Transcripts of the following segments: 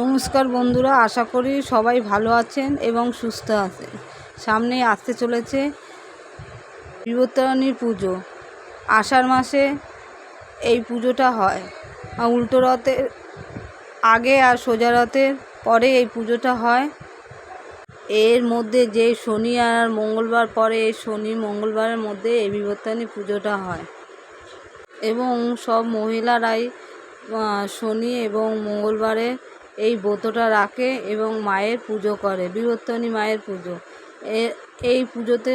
নমস্কার বন্ধুরা, আশা করি সবাই ভালো আছেন এবং সুস্থ আছেন। সামনেই আসতে চলেছে বিবর্তনী পুজো। আষাঢ় মাসে এই পুজোটা হয়। উল্টো রথের আগে আর সোজা রথের পরে এই পুজোটা হয়। এর মধ্যে যে শনি আর মঙ্গলবার পরে এই শনি মঙ্গলবারের মধ্যে এই বিবর্তনী পুজোটা হয়। এবং সব মহিলারাই শনি এবং মঙ্গলবারে এই ব্রতটা রাখে এবং মায়ের পুজো করে বিবর্তনী মায়ের পুজো। এই পুজোতে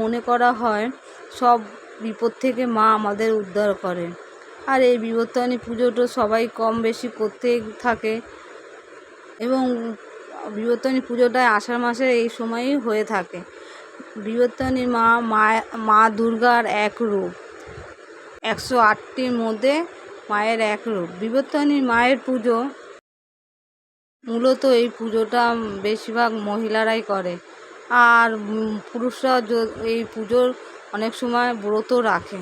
মনে করা হয় সব বিপদ থেকে মা আমাদের উদ্ধার করে। আর এই বিবর্তনী পুজোটা সবাই কম বেশি করতেই থাকে এবং বিবর্তনী পুজোটা আষাঢ় মাসে এই সময়ই হয়ে থাকে। বিবর্তনী মা মা দুর্গার এক রূপ। একশো আটটির মধ্যে মায়ের এক রূপ। বিবর্তনী মায়ের পুজো মূলত এই পুজোটা বেশিরভাগ মহিলারাই করে। আর পুরুষরা এই পুজোর অনেক সময় ব্রত রাখে।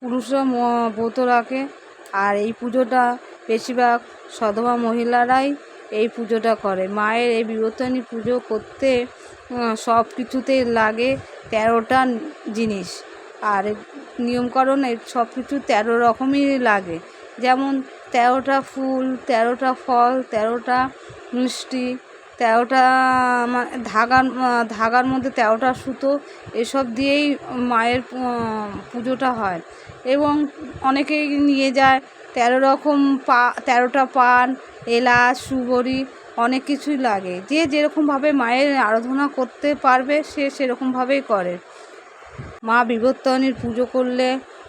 পুরুষরা ব্রত রাখে। আর এই পুজোটা বেশিরভাগ সধবা মহিলারাই এই পুজোটা করে। মায়ের এই বিবর্তনী পুজো করতে সব কিছুতেই লাগে তেরোটা জিনিস। আর নিয়মকরণ সব কিছু তেরো রকমই লাগে। যেমন তেরোটা ফুল, তেরোটা ফল, তেরোটা মিষ্টি, তেরোটা ধাগার ধাগার মধ্যে তেরোটা সুতো, এসব দিয়েই মায়ের পুজোটা হয়। এবং অনেকেই নিয়ে যায় তেরো রকম পা, তেরোটা পান, এলাচ সুবরি অনেক কিছুই লাগে। যে যেরকমভাবে মায়ের আরাধনা করতে পারবে, সে সেরকমভাবেই করে। মা বিবর্তনীর পুজো করলে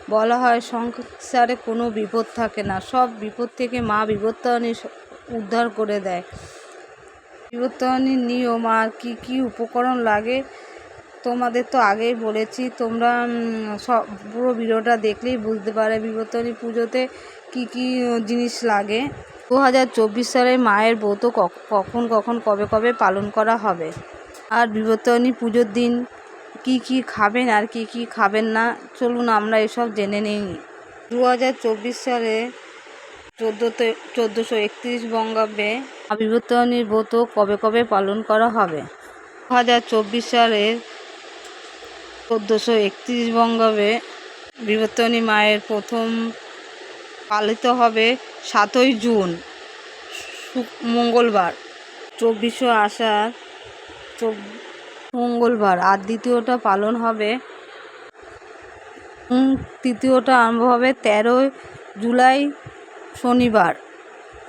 বলা হয় সংসারে কোনো বিপদ থাকে না। সব বিপদ থেকে মা বিবর্তনী উদ্ধার করে দেয়। বিবর্তনীর নিয়ম আর কী কী উপকরণ লাগে তোমাদের তো আগেই বলেছি। তোমরা সব, পুরো ভিডিওটা দেখলেই বুঝতে পারে বিবর্তনী পুজোতে কী কী জিনিস লাগে। দু হাজার চব্বিশ সালে মায়ের ব্রত কখন কখন, কবে কবে পালন করা হবে? আর বিবর্তনী পুজোর দিন কি কি খাবেন আর কি কি খাবেন না, চলুন আমরা এসব জেনে নিই। দু হাজার চব্বিশ সালে চোদ্দোতে, চোদ্দোশো একত্রিশ বঙ্গাব্দে বিবর্তনীর ব্রত কবে কবে পালন করা হবে? দু হাজার চব্বিশ সালের চোদ্দোশো একত্রিশ বঙ্গাব্দে বিবর্তনী মায়ের প্রথম পালিত হবে সাতই জুন মঙ্গলবার। চব্বিশশো আষাঢ়, চব- মঙ্গলবার আর দ্বিতীয়টা পালন হবে তৃতীয়টা আরম্ভ হবে তেরোই জুলাই শনিবার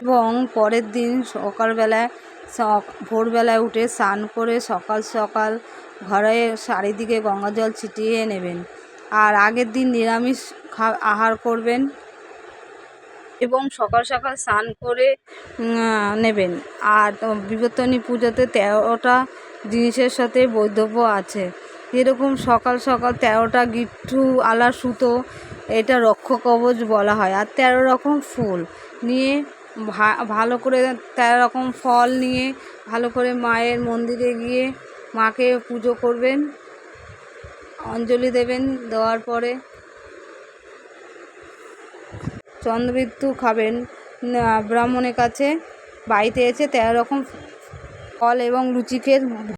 এবং পরের দিন সকালবেলায় ভোরবেলায় উঠে স্নান করে সকাল সকাল ঘরে চারিদিকে গঙ্গা জল ছিটিয়ে নেবেন। আর আগের দিন নিরামিষ আহার করবেন এবং সকাল সকাল স্নান করে নেবেন। আর বিবর্তনী পুজোতে তেরোটা জিনিসের সাথে বৈধব্য আছে। যেরকম সকাল সকাল তেরোটা গিট্টু আলা সুতো, এটা রক্ষ কবচ বলা হয়। আর তেরো রকম ফুল নিয়ে ভালো করে তেরো রকম ফল নিয়ে ভালো করে মায়ের মন্দিরে গিয়ে মাকে পুজো করবেন, অঞ্জলি দেবেন, দেওয়ার পরে চন্দ্রবিন্দু খাবেন। ব্রাহ্মণের কাছে বাড়িতে এসে তেরো রকম ফল এবং লুচিকে